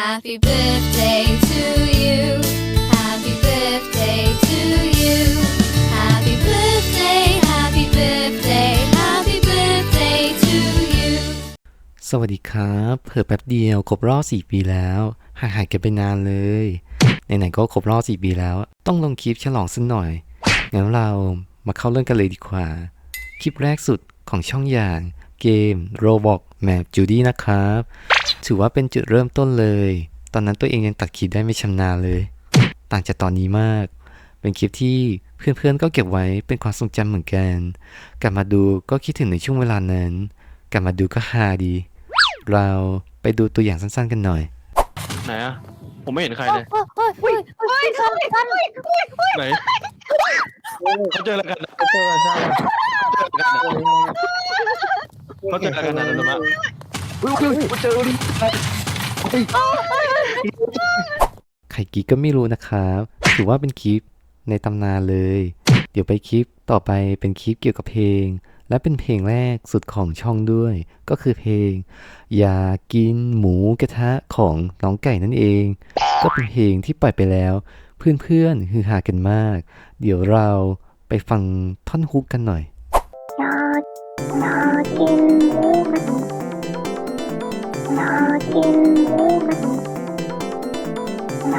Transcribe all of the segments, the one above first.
Happy birthday to you. Happy birthday to you. Happy birthday, happy birthday, happy birthday to you. สวัสดีครับเพิ่แป๊บเดียวครบรอบ4ปีแล้วห่างหายกันไปนานเลยไหนๆก็ครบรอบ4ปีแล้ว ต้องลงคลิปฉลองสักหน่อยงั้นเรามาเข้าเรื่องกันเลยดีกว่า คลิปแรกสุดของช่องอย่างเกม Roblox Map Judy นะครับ ถือว่าเป็นจุดเริ่มต้นเลย ตอนนั้นตัวเองยังตัดคลิปได้ไม่ชำนาญเลย ต่างจากตอนนี้มาก เป็นคลิปที่เพื่อนๆก็เก็บไว้เป็นความทรงจำเหมือนกัน กลับมาดูก็คิดถึงในช่วงเวลานั้น กลับมาดูก็ฮาดี เราไปดูตัวอย่างสั้นๆกันหน่อย ไหนอะผมไม่เห็นใครเลยเฮ้ยเฮ้ยเฮ้ยเฮ้ยเฮ้ยเฮ้ยเฮ้ยไหนเขาเจอแล้วกันนะเจอใช่เขาเจอแล้วกันนะนะมะ อุ้ยอุ้ยเจอดิใครกีก็ไม่รู้นะครับถือว่าเป็นคลิปในตำนานเลย เดี๋ยวไปคลิปต่อไปเป็นคลิปเกี่ยวกับเพลง และเป็นเพลงแรกสุดของช่องด้วย ก็คือเพลง อยากกินหมูกระทะของน้องไก่นั่นเอง ก็เป็นเพลงที่ปล่อยไปแล้ว เพื่อนๆฮือฮากันมาก เดี๋ยวเราไปฟังท่อนฮุกกันหน่อยอยากอยากกิน กินหมูกระทะอ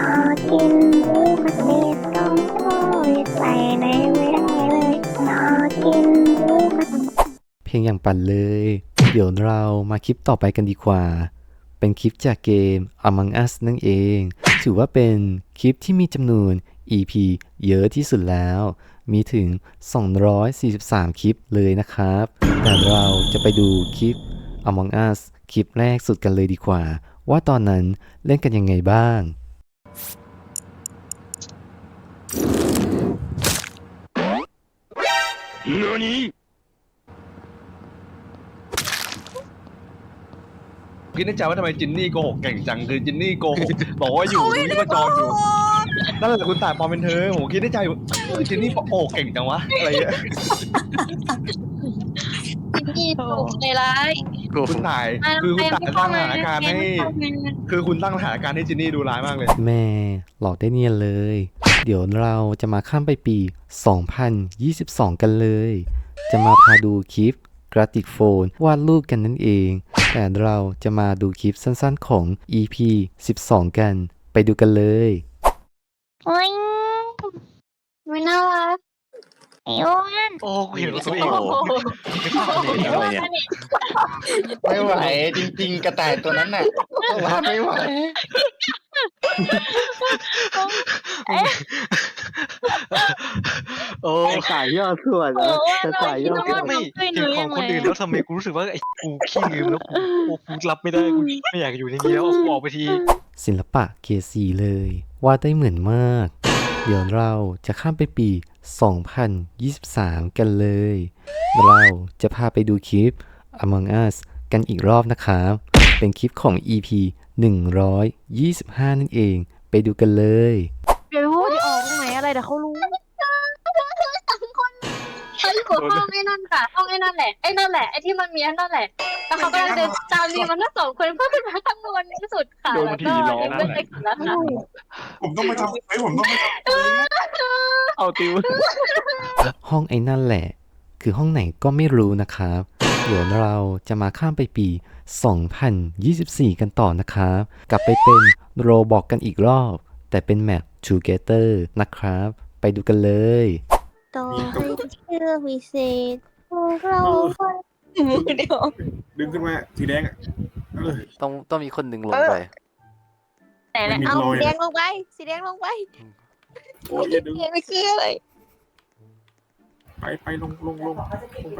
กินหมูกระทะต้องโรยใส่ในไม่ได้เลยอกกินหมูกระทะเพลงอย่างปั่นเลย เดี๋ยวเรามาคลิปต่อไปกันดีกว่า เป็นคลิปจากเกม Among Us นั่นเอง ถือว่าเป็นคลิปที่มีจำนวน EP เยอะที่สุดแล้ว มีถึง 243 คลิปเลยนะครับ แต่เราจะไปดูคลิป Among Us คลิปแรกสุดกันเลยดีกว่า ว่าตอนนั้นเล่นกันยังไงบ้างคิดในใจว่าทำไมจินนี่โกหกเก่งจังคือจินนี่โกหกบอกว่าอยู่ที่ประจรอยู่นั่นแหละคุณตายปลอมเป็นเธอผมคิดในใจเฮ้ยจินนี่โกหกเก่งจังวะอะไรเงี้ยนี่ถูกใจร้าย คุณตายคือคุณตายตั้งสถานการณ์ให้คือคุณตั้งสถานการณ์ให้จินนี่ดูร้ายมากเลย แม่หลอกได้เนียนเลย เดี๋ยวเราจะมาข้ามไปปี 2022 กันเลย จะมาพาดูคลิปกราติกโฟนวาดรูปกันนั่นเอง แต่เราจะมาดูคลิปสั้นๆของ EP 12 กัน ไปดูกันเลยโอ้ยไม่น่ารัก ไอ้อ้วนโอ้กูเห็นตัวเองอะไรเนี่ยไม่ไหวจริง ๆ กระต่ายตัวนั้นน่ะรับไม่ไหวโอ้สายยอดส่วนเหรอจะสายยอดส่วนไม่เห็นของคนอื่นแล้วทำไมกูรู้สึกว่าไอ้กูขี้ลืมแล้วกูกูกูรับไม่ได้กูไม่อยากอยู่ในนี้แล้วกูออกไปทีศิลปะเกรดสีเลย วาดได้เหมือนมาก เดี๋ยวเราจะข้ามไปปี 2023 กันเลย เราจะพาไปดูคลิป Among Us กันอีกรอบนะครับ เป็นคลิปของ EP 125 นั่นเอง ไปดูกันเลย เดี๋ยวพูดจะออกตรงไหนอะไรเดี๋ยวเขารู้ เขาอยู่ห้องไอ้นั่นค่ะ ห้องไอ้นั่นแหละ ไอ้นั่นแหละ ไอ้ที่มันมีไอ้นั่นแหละ แล้วเขาก็เลยเดินตามรีมันทั้งสองคนเพื่อขึ้นมาข้างบนที่สุดค่ะแล้วก็เอ็มก็เซ็กซ์แล้วค่ะผมต้องมาทำเฮ้ยผมต้องมาเอาติว ห้องไอ้นั่นแหละ คือห้องไหนก็ไม่รู้นะครับ เดี๋ยวเราจะมาข้ามไปปี 2024 กันต่อนะครับ กลับไปเป็นโรบอกกันอีกรอบ แต่เป็นแมป Together นะครับ ไปดูกันเลย ต่อให้เชื่อวิเศษพวกเราฟังเดี๋ยวดึงขึ้นมาสีแดงอะเออ ต้องต้องมีคนหนึ่งลงไปไหนแหละมันมีเอารอยสีแดงลงไปสีแดงลงไปโอ้ยอย่าดึง สีแดงไม่คืออะไรไปไปลงลงลงลงไป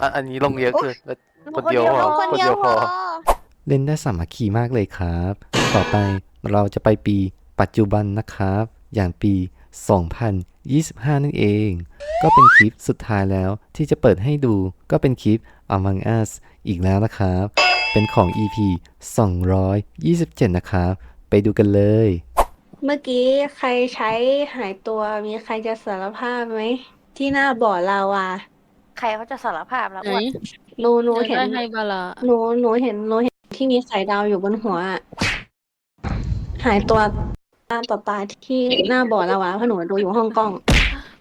อะอันนี้ลงเยอะเกินแล้วคนเดียวพอลงคนคนเดีเดียยววพพออเล่นได้สามัคคีมากเลยครับ ต่อไปเราจะไปปีปัจจุบันนะครับ อย่างปี 2025 นั่นเอง ก็เป็นคลิปสุดท้ายแล้วที่จะเปิดให้ดูก็เป็นคลิป Among Us อีกแล้วนะครับ เป็นของ EP 227 นะครับ ไปดูกันเลย เมื่อกี้ใครใช้หายตัวมีใครจะสารภาพไหม ที่หน้าบ่อลาวาใครเขาจะสารภาพแล้วไหนอ้วนหนูหนูเห็นได้ให้บาลาหนูหนูเห็นหนูเห็นที่มีไข่ดาวอยู่บนหัวอะหายตัว ตามต่อตาที่หน้าบ่อละวะเพราะหนูดูอยู่ห้องกล้อง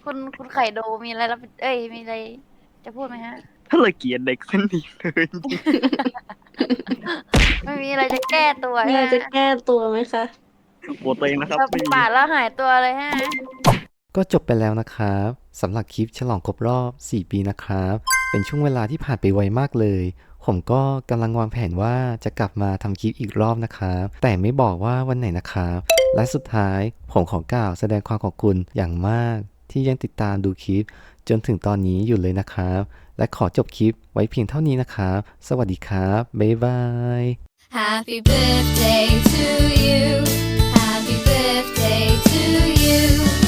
คุณคุณไข่โดมีอะไรรับเอ้ยมีอะไรจะพูดไหมฮะ ถ้าเลยเกลียดเด็กเส้นนี้เลย ไม่มีอะไรจะแก้ตัวมีฮะอะไรจะแก้ตัวไหมคะปวดตัวเองนะครับแบบไม่มีปาดแล้วหายตัวเลยฮะ ก็จบไปแล้วนะครับสำหรับคลิปฉลองครบรอบ 4 ปีนะครับ เป็นช่วงเวลาที่ผ่านไปไวมากเลย ผมก็กำลังวางแผนว่าจะกลับมาทำคลิปอีกรอบนะครับ แต่ไม่บอกว่าวันไหนนะครับ และสุดท้ายผมขอกล่าวแสดงความขอบคุณอย่างมากที่ยังติดตามดูคลิป จนถึงตอนนี้อยู่เลยนะครับ และขอจบคลิปไว้เพียงเท่านี้นะครับ สวัสดีครับ บ๊ายบาย Happy birthday to you. Happy birthday to you.